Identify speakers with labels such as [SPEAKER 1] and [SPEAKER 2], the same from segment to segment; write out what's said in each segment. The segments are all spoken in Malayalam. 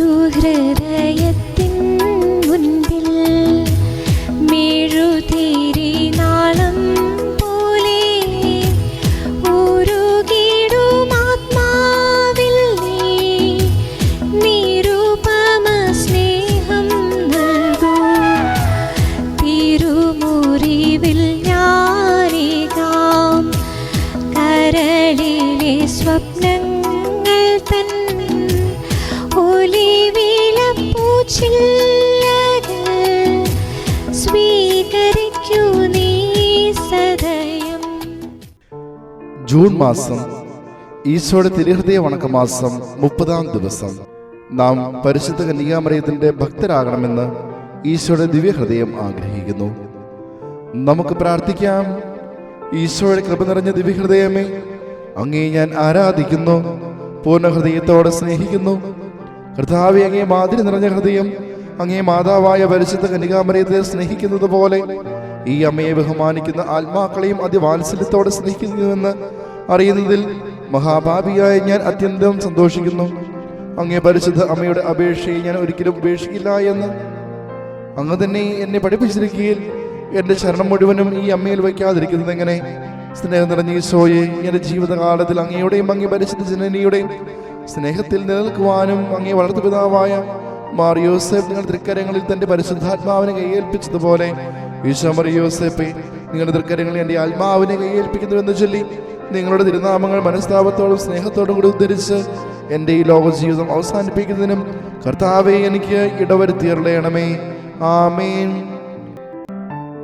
[SPEAKER 1] ഒരു ഹൃദയത്തിൻ മുൻപിൽ മെഴുതിരി നാളം പോലെ ഉരുകിടും ആത്മാവിൽ നീ. നിരുപമ സ്നേഹം നൽകൂ. തിരുമുറിവിൽ ഞാനേകാം. കരളിലെ സ്വപ്നങ്ങൾ
[SPEAKER 2] ജൂൺ മാസം ഈശോയുടെ തിരുഹൃദയ വണക്കമാസം മുപ്പതാം ദിവസം. നാം പരിശുദ്ധ കന്യാമറിയത്തിന്റെ ഭക്തരാകണമെന്ന് ഈശോയുടെ ദിവ്യഹൃദയം ആഗ്രഹിക്കുന്നു. നമുക്ക് പ്രാർത്ഥിക്കാം. ഈശോയുടെ കൃപ നിറഞ്ഞ ദിവ്യഹൃദയമേ അങ്ങേ ഞാൻ ആരാധിക്കുന്നു പൂർണ ഹൃദയത്തോടെ സ്നേഹിക്കുന്നു. കർത്താവെ അങ്ങേ മാതിരി നിറഞ്ഞ ഹൃദയം അങ്ങേ മാതാവായ പരിശുദ്ധ കന്യകാമറിയത്തെ സ്നേഹിക്കുന്നത് പോലെ ഈ അമ്മയെ ബഹുമാനിക്കുന്ന ആത്മാക്കളെയും അതിവാത്സല്യത്തോടെ സ്നേഹിക്കുന്നുവെന്ന് അറിയുന്നതിൽ മഹാഭാപിയായ ഞാൻ അത്യന്തം സന്തോഷിക്കുന്നു. അങ്ങേ പരിശുദ്ധ അമ്മയുടെ അപേക്ഷയെ ഞാൻ ഒരിക്കലും ഉപേക്ഷിക്കില്ല എന്ന്. അങ്ങ് തന്നെ എന്നെ പഠിപ്പിച്ചിരിക്കുകയിൽ എന്റെ ശരണം മുഴുവനും ഈ അമ്മയിൽ വയ്ക്കാതിരിക്കുന്നത് എങ്ങനെ? സ്നേഹം നിറഞ്ഞ ഈശോയെ എന്റെ ജീവിതകാലത്തിൽ അങ്ങയുടെയും അങ്ങേ പരിശുദ്ധ ജനനിയുടെയും സ്നേഹത്തിൽ നിലനിൽക്കുവാനും അങ്ങേ വളർത്തു പിതാവായ മാറിയോസെഫ് നിങ്ങൾ തൃക്കരങ്ങളിൽ തന്റെ പരിശുദ്ധാത്മാവിനെ കൈയേൽപ്പിച്ചതുപോലെ ഈശോ മറിയോസെപ്പെ നിങ്ങളുടെ തൃക്കരങ്ങളിൽ എന്റെ ആത്മാവിനെ കൈയേൽപ്പിക്കുന്നുവെന്ന് ചൊല്ലി നിങ്ങളുടെ തിരുനാമങ്ങൾ മനസ്താപത്തോടും സ്നേഹത്തോടും കൂടി ഉദ്ധരിച്ച് എന്റെ ഈ ലോക ജീവിതം അവസാനിപ്പിക്കുന്നതിനും കർത്താവെ എനിക്ക് ഇടവരുത്തിയറിയണമേ ആമേൻ.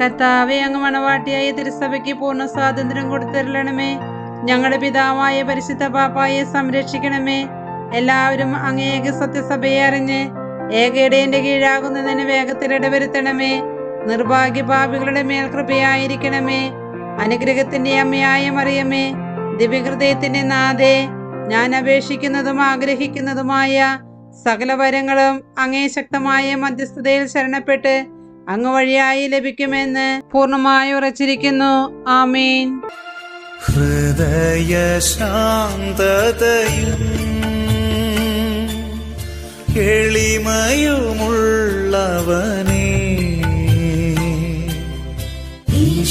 [SPEAKER 3] കർത്താവെ അങ്ങ് മണവാട്ടിയായ തിരുസഭയ്ക്ക് പൂർണ സ്വാതന്ത്ര്യം കൊടുത്തരളണമേ. ഞങ്ങളുടെ പിതാവായ പരിശുദ്ധ പാപ്പായെ സംരക്ഷിക്കണമേ. എല്ലാവരും അങ്ങേക സത്യസഭയെ അറിഞ്ഞ് ഏകയിടേന്റെ കീഴാകുന്നതിന് വേഗത്തിൽ ഇടവരുത്തണമേ. നിർഭാഗ്യ പാപികളുടെ മേൽ കൃപയായിരിക്കണമേ അനുഗ്രഹത്തിന്റെ അമ്മയായ മറിയമേ ദിവ്യഹൃദയത്തിന്റെ നാഥേ ഞാൻ അപേക്ഷിക്കുന്നതും ആഗ്രഹിക്കുന്നതുമായ സകല വരങ്ങളും അങ്ങേ ശക്തമായ മധ്യസ്ഥതയിൽ ശരണപ്പെട്ട് അങ്ങ് വഴിയായി ലഭിക്കുമെന്ന് പൂർണമായി ഉറച്ചിരിക്കുന്നു. ആമീൻ.
[SPEAKER 4] ഹൃദയ ശാന്തതയും എളിമയുമുള്ളവനേ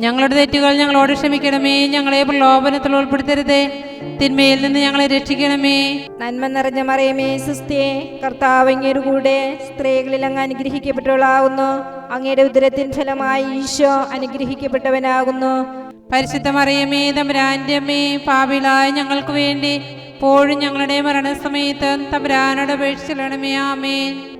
[SPEAKER 3] ഞങ്ങളുടെ തെറ്റുകൾ ഞങ്ങളോട് ക്ഷമിക്കണമേ. ഞങ്ങളെ പ്രലോഭനത്തിൽ ഉൾപ്പെടുത്തരുതേ. തിന്മയിൽ നിന്ന് ഞങ്ങളെ രക്ഷിക്കണമേ.
[SPEAKER 5] നന്മ നിറഞ്ഞ മറിയമേ സുസ്ഥിയെ കർത്താവ് അങ്ങയുടെ കൂടെ സ്ത്രീകളിൽ അങ്ങ് അനുഗ്രഹിക്കപ്പെട്ടവളാകുന്നു അങ്ങയുടെ ഉദരത്തിൻ ഫലമായി ഈശോ അനുഗ്രഹിക്കപ്പെട്ടവനാകുന്നു.
[SPEAKER 3] പരിശുദ്ധ മറിയമേ തമ്പരാന്റെമ്മേ പാപിളായ ഞങ്ങൾക്ക് വേണ്ടി പോഴും ഞങ്ങളുടെ മരണസമയത്ത് തമ്പുരാനോട് അപേക്ഷിച്ചിടണമേ. ആമേൻ.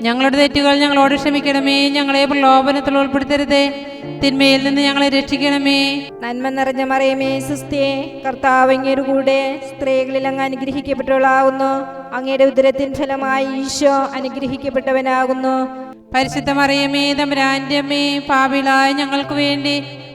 [SPEAKER 3] ഞങ്ങളുടെ തെറ്റുകൾ ഞങ്ങളോട് ക്ഷമിക്കണമേ. ഞങ്ങളെ പ്രലോഭനത്തിൽ ഉൾപ്പെടുത്തരുതേ. തിന്മയിൽ നിന്ന് ഞങ്ങളെ രക്ഷിക്കണമേ.
[SPEAKER 5] നന്മ നിറഞ്ഞ മറിയമേ സുസ്ഥേ കർത്താവ് കൂടെ സ്ത്രീകളിൽ അങ്ങ് അനുഗ്രഹിക്കപ്പെട്ടവളാകുന്നു അങ്ങയുടെ ഉദരത്തിൻ ഫലമായി ഈശോ അനുഗ്രഹിക്കപ്പെട്ടവനാകുന്നു.
[SPEAKER 3] പരിശുദ്ധ മറിയമേ തമ്പുരാന്റെ അമ്മേ പാപിളായ ഞങ്ങൾക്ക് വേണ്ടി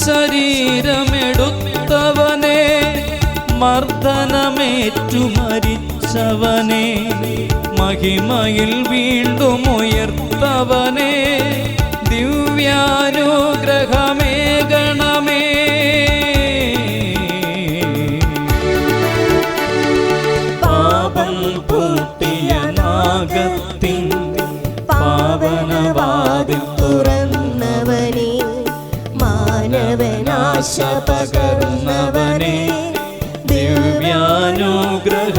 [SPEAKER 6] ശരീരമെടുത്തവനെ മർദ്ദനമേറ്റു മരിച്ചവനെ മഹിമയിൽ വീണ്ടും ഉയർത്തവനെ ദിവ്യാനുഗ്രഹമേ ഗണമേ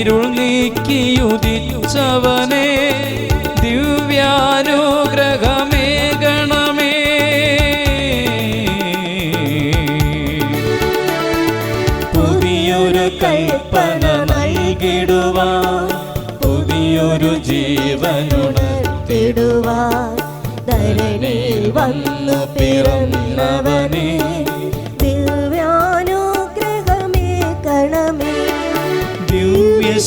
[SPEAKER 6] നീക്കിയുദിച്ചവനെ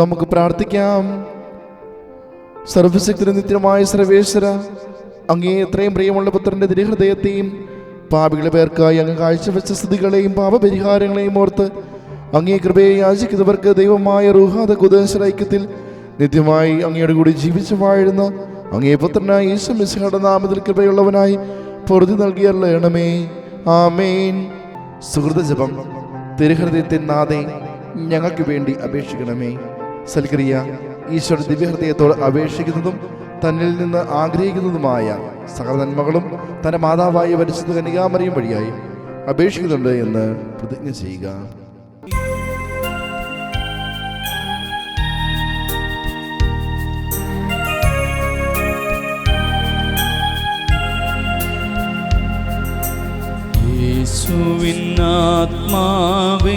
[SPEAKER 2] നമുക്ക് പ്രാർത്ഥിക്കാം. സർവശക്തി നിത്യമായ സർവേശ്വര അങ്ങേ എത്രയും പ്രിയമുള്ള പുത്രന്റെ തിരുഹൃദയത്തെയും പാപികളെ പേർക്കായി അങ്ങ് കാഴ്ചവെച്ച സ്ഥിതികളെയും പാപപരിഹാരങ്ങളെയും ഓർത്ത് അങ്ങേ കൃപയെ യാചിക്കുന്നവർക്ക് ദൈവമായ റുഹാദ കുദേശര ഐക്യത്തിൽ നിത്യമായി അങ്ങയുടെ കൂടി ജീവിച്ചു വാഴുന്ന അങ്ങേ പുത്രനായി ഈശോ മിസ്ഹയുടെ നാമത്തിൽ കൃപയുള്ളവനായി പൊറുതി നൽകിയല്ലേണമേ ആമേൻ. സുഹൃത ജപം തിരുഹൃദയത്തിൻ നാഥേ ഞങ്ങൾക്ക് വേണ്ടി അപേക്ഷിക്കണമേ. സൽക്രിയ ഈശ്വര ദിവ്യഹൃദയത്തോട് അപേക്ഷിക്കുന്നതും തന്നിൽ നിന്ന് ആഗ്രഹിക്കുന്നതുമായ സകല നന്മകളും തന്റെ മാതാവായി വരിച്ചത് കനികാമറിയും വഴിയായി അപേക്ഷിക്കുന്നുണ്ട് എന്ന് പ്രതിജ്ഞ ചെയ്യുക.
[SPEAKER 6] യേശുവിനാത്മാവേ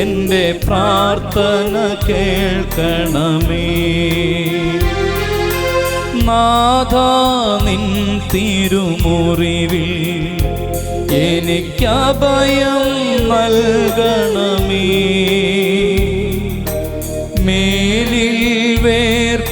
[SPEAKER 6] എന്റെ പ്രാർത്ഥന കേൾക്കണമേ. നാഥ നിൻ തിരുമുറിവിൽ എനിക്കഭയം നൽകണമേ. മേലിൽ വേർപിരിയാതെ